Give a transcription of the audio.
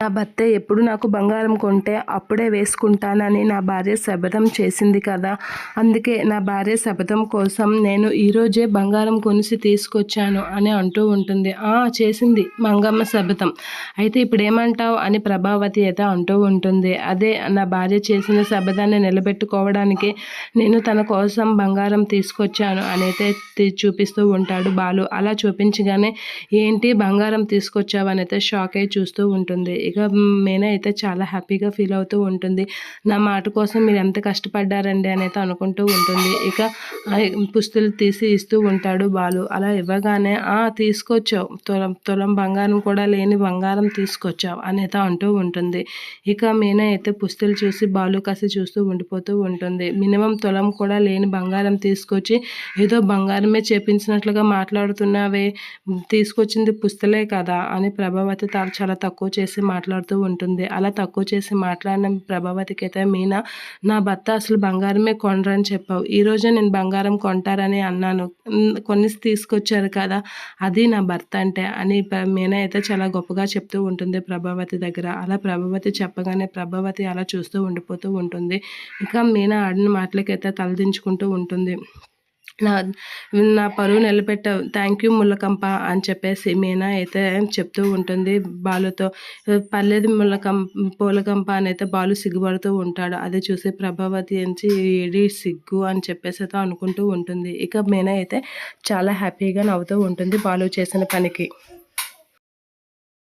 నా భర్త ఎప్పుడు నాకు బంగారం కొంటే అప్పుడే వేసుకుంటానని నా భార్య శపథం చేసింది కదా. అందుకే నా భార్య శపథం కోసం నేను ఈరోజే బంగారం కొనిసి తీసుకొచ్చాను అని అంటూ ఉంటుంది. ఆ చేసింది మంగమ్మ శపథం. అయితే ఇప్పుడు ఏమంటావు అని ప్రభావతి అయితే అంటూ ఉంటుంది. అదే నా భార్య చేసిన శపథాన్ని నిలబెట్టుకోవడానికి నేను తన కోసం బంగారం తీసుకొచ్చాను అని అయితే చూపిస్తూ ఉంటాడు బాలు. అలా చూపించగానే ఏంటి బంగారం తీసుకొచ్చావు అని షాక్ అయి చూస్తూ ఉంటుంది. ఇక మీనా అయితే చాలా హ్యాపీగా ఫీల్ అవుతూ ఉంటుంది. నా మాట కోసం మీరు ఎంత కష్టపడ్డారండి అనేది అనుకుంటూ ఉంటుంది. ఇక పుస్తులు తీసి ఇస్తూ ఉంటాడు బాలు. అలా ఇవ్వగానే ఆ తీసుకొచ్చావు. తులం తులం బంగారం కూడా లేని బంగారం తీసుకొచ్చావు అని అంటూ ఉంటుంది. ఇక మీనా అయితే పుస్తులు చూసి బాలు కాసి చూస్తూ ఉండిపోతూ ఉంటుంది. మినిమం తులం కూడా లేని బంగారం తీసుకొచ్చి ఏదో బంగారమే చేపించినట్లుగా మాట్లాడుతున్నావే. తీసుకొచ్చింది పుస్తలే కదా అని ప్రభావతి చాలా తక్కువ చేసి మాట్లాడుతూ ఉంటుంది. అలా తక్కువ చేసి మాట్లాడిన ప్రభావతికి అయితే మీనా నా భర్త అసలు బంగారమే కొనరని చెప్పావు. ఈ నేను బంగారం కొంటారని అన్నాను. కొన్ని తీసుకొచ్చారు కదా అది నా భర్త అంటే అని మీనా అయితే చాలా గొప్పగా చెప్తూ ఉంటుంది ప్రభావతి దగ్గర. అలా ప్రభావతి చెప్పగానే ప్రభావతి అలా చూస్తూ ఉండిపోతూ ఉంటుంది. ఇంకా మీనా ఆడిన మాటలకైతే తలదించుకుంటూ ఉంటుంది. నా నా పరువు నిలబెట్ట థ్యాంక్ యూ ముల్లకంప అని చెప్పేసి మీనా అయితే చెప్తూ ఉంటుంది. బాలుతో పర్లేదు ముల్లకం పూలకంప అని అయితే బాలు సిగ్గుపడుతూ ఉంటాడు. అది చూసి ప్రభావతి నుంచి ఏడి సిగ్గు అని చెప్పేసి అయితే అనుకుంటూ ఉంటుంది. ఇక మీనా అయితే చాలా హ్యాపీగా నవ్వుతూ ఉంటుంది బాలు చేసిన పనికి.